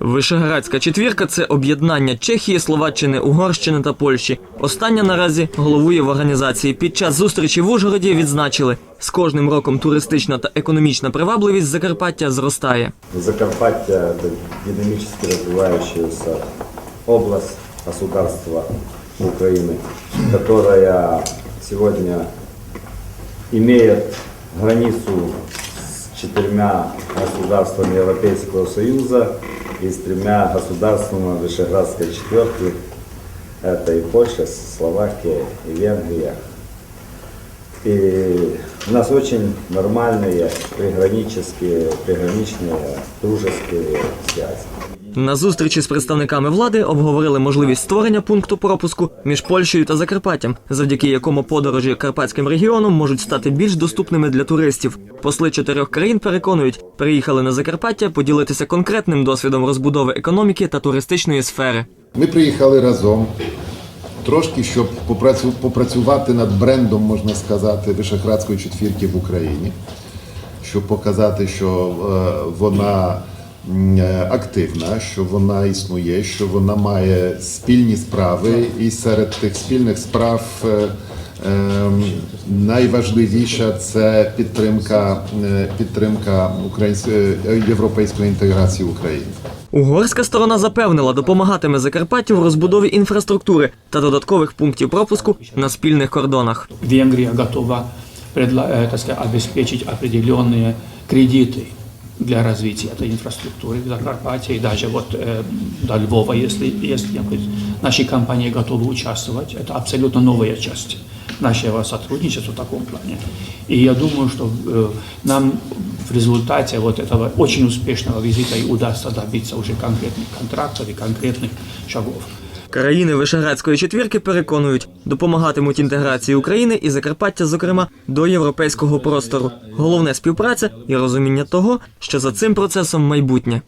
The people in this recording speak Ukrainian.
Вишеградська четвірка це об'єднання Чехії, Словаччини, Угорщини та Польщі. Остання наразі головує в організації. Під час зустрічі в Ужгороді відзначили, з кожним роком туристична та економічна привабливість Закарпаття зростає. Закарпаття – это динамически развивающаяся область государства Украины, которая сегодня имеет границу с четырьмя государствами Европейского Союза и с тремя государствами Вышеградской четверки. Это и Польша, Словакия и Венгрия. И у нас очень нормальные пригранические, приграничные дружеские связи. На зустрічі з представниками влади обговорили можливість створення пункту пропуску між Польщею та Закарпаттям, завдяки якому подорожі карпатським регіоном можуть стати більш доступними для туристів. Посли чотирьох країн переконують, приїхали на Закарпаття поділитися конкретним досвідом розбудови економіки та туристичної сфери. Ми приїхали разом, трошки, щоб попрацю- попрацювати над брендом, можна сказати, Вишеградської четвірки в Україні, щоб показати, що е, вона активна, що вона існує, що вона має спільні справи, і серед тих спільних справ. е, Ем, Найважливіша це підтримка, е, підтримка української е, європейської інтеграції України. Угорська сторона запевнила, допомагатиме Закарпаттю в розбудові інфраструктури та додаткових пунктів пропуску на спільних кордонах. Венгрия готова предла- э, так сказать, обеспечить определенные кредиты для развития этой инфраструктуры в Закарпатье и даже вот э, до Львова, если есть необходимость. Наши компании готовы участвовать. Это абсолютно новая часть нашего сотрудничества в таком плане. И я думаю, что э, нам в результате вот этого очень успешного визита и удастся добиться уже конкретных контрактов и конкретных шагов. Країни Вишеградської четвірки переконують, допомагатимуть інтеграції України і Закарпаття, зокрема, до європейського простору. Головне співпраця і розуміння того, що за цим процесом майбутнє.